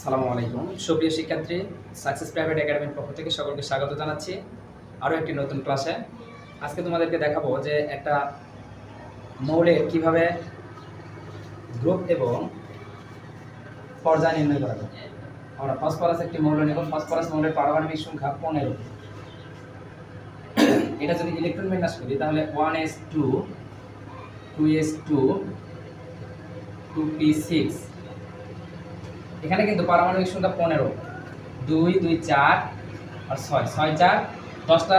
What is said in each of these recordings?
আসসালামু আলাইকুম। সুপ্রিয় শিক্ষার্থী সাকসেস প্রাইভেট একাডেমির পক্ষ থেকে সকলকে স্বাগত জানাচ্ছি আরও একটি নতুন ক্লাসে। আজকে তোমাদেরকে দেখাবো যে একটা মৌলের কীভাবে গ্রুপ এবং পর্যায় নির্ণয় করা যায়। আমরা ফসফরাস একটি মৌল নেব। ফসফরাস মৌলের পারমাণবিক সংখ্যা পনেরো। এটা যদি ইলেকট্রন বিন্যাস করি, তাহলে one S two two S two two P six এখানে কিন্তু পারমাণবিক সংখ্যা পনেরো। দুই দুই, চার আর ছয়। ছয়, চার, দশটা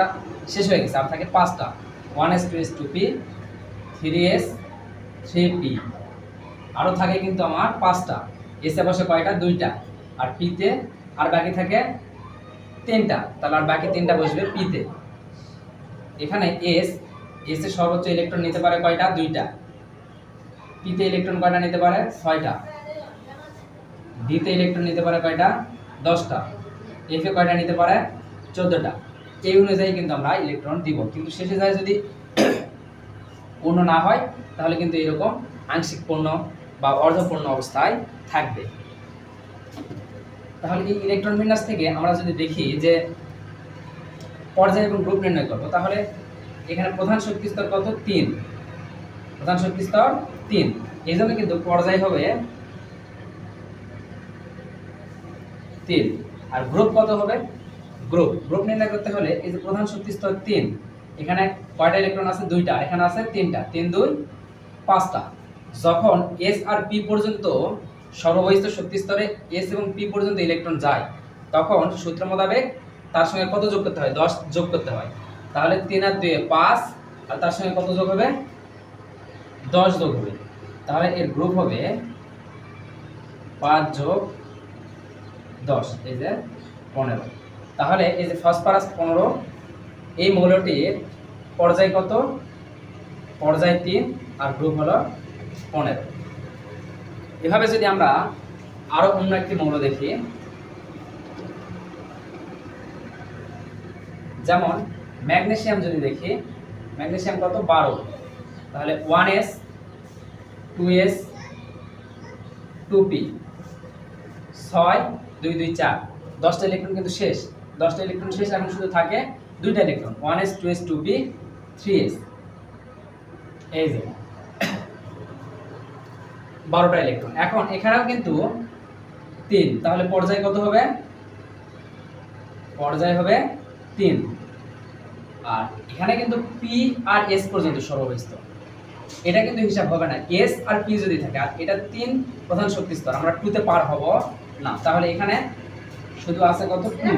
শেষ হয়ে গেছে। আর থাকে পাঁচটা। One S two S two P three S three P আরও থাকে কিন্তু আমার পাঁচটা। এসে বসে কয়টা? দুইটা। আর পিতে আর বাকি থাকে তিনটা। তাহলে আর বাকি তিনটা বসবে পিতে এখানে এস এস সর্বোচ্চ ইলেকট্রন নিতে পারে কয়টা? দুইটা। পিতে ইলেকট্রন কয়টা নিতে পারে? ছয়টা। ডিতে ইলেকট্রন নিতে পারে কয়টা? দশটা। এফে কয়টা নিতে পারে? চোদ্দোটা। এই অনুযায়ী কিন্তু আমরা ইলেকট্রন দিব। কিন্তু শেষে যায় যদি পূর্ণ না হয়, তাহলে কিন্তু এরকম আংশিক পূর্ণ বা অর্ধপূর্ণ অবস্থায় থাকবে। তাহলে এই ইলেকট্রন বিন্যাস থেকে আমরা যদি দেখি যে পর্যায় এবং গ্রুপ নির্ণয় করব, তাহলে এখানে প্রধান শক্তি স্তর কত? তিন। প্রধান শক্তি স্তর তিন। এই জন্য কিন্তু পর্যায় হবে তিন। আর গ্রুপ কত হবে? গ্রুপ। গ্রুপ নির্ণয় করতে হলে এই যে প্রধান শক্তি স্তর তিন, এখানে কয়টা ইলেকট্রন আছে? দুইটা। এখানে আছে তিনটা। তিন, দুই, পাঁচটা। যখন এস আর পি পর্যন্ত সর্ববহিষ্ঠ শক্তি স্তরে এস এবং পি পর্যন্ত ইলেকট্রন যায়, তখন সূত্র মোতাবেক তার সঙ্গে কত যোগ করতে হয়? দশ যোগ করতে হয়। তাহলে তিন আর দুয়ে পাঁচ, আর তার সঙ্গে কত যোগ হবে? দশ যোগ হবে। তাহলে এর গ্রুপ হবে পাঁচ যোগ দশ, এই যে পনেরো। তাহলে এই যে ফসফরাস পনেরো, এই মৌলটির পর্যায় কত? পর্যায় তিন আর গ্রুপ হলো পনেরো। এভাবে যদি আমরা আরও অন্য একটি মৌল দেখি, যেমন ম্যাগনেশিয়াম যদি দেখি ম্যাগনেশিয়াম কত? বারো। তাহলে one S two S two P ছয় দুই দুই, চার। দশটা ইলেকট্রন কিন্তু শেষ। দশটা ইলেকট্রন শেষ, এখন শুধু থাকে দুইটা electron one S two S two P three S এই যে। বারোটা ইলেকট্রন এখন এখানেও কিন্তু তিন। তাহলে পর্যায় কত হবে? পর্যায় হবে তিন। আর এখানে কিন্তু পি আর এস পর্যন্ত সর্ববহিষ্ঠ এটা কিন্তু হিসাব হবে না। এস আর পি যদি থাকে, আর এটা তিন প্রধান শক্তি স্তর আমরা টুতে পার হব। না, তাহলে এখানে শুধু আছে কত? টু।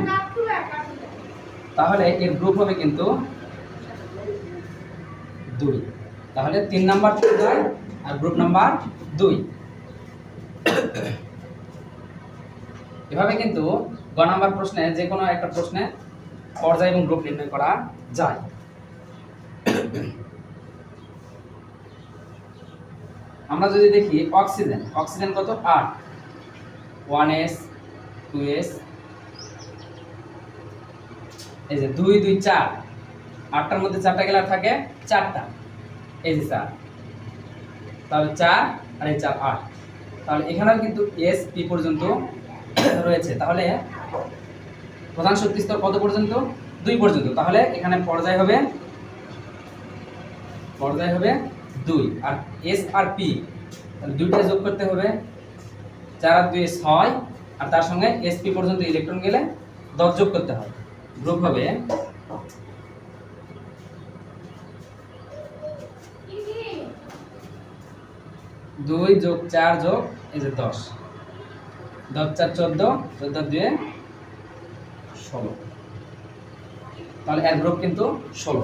তাহলে এর গ্রুপ হবে কিন্তু দুই। তাহলে তিন নাম্বার যায় আর গ্রুপ নাম্বার দুই। এভাবে কিন্তু গ নাম্বার প্রশ্নে যে কোনো একটা প্রশ্নে পর্যায় এবং গ্রুপ নির্ণয় করা যায়। আমরা যদি দেখি অক্সিজেন অক্সিজেন কত? আট। ওয়ান এস টু এস এই যে দুই দুই, চার। আটটার মধ্যে চারটা গেলার থাকে চারটা। এই যে চার। তাহলে চার আর এই চার আট। তাহলে এখানেও কিন্তু এস পি পর্যন্ত রয়েছে। তাহলে প্রধান শক্তি স্তর কত পর্যন্ত? দুই পর্যন্ত। তাহলে এখানে পর্যায় হবে পর্যায় হবে দুই। আর এস আর পি দুইটা যোগ করতে হবে চার আর দুই ছয় আর তার সঙ্গে এসপি পর্যন্ত ইলেকট্রন গেলে দশ যোগ করতে হবে গ্রুপ হবে দুই যোগ চার যোগ এই যে দশ। দশ চার চোদ্দ চোদ্দ দুয়ে ষোলো। তাহলে এর গ্রুপ কিন্তু ষোলো।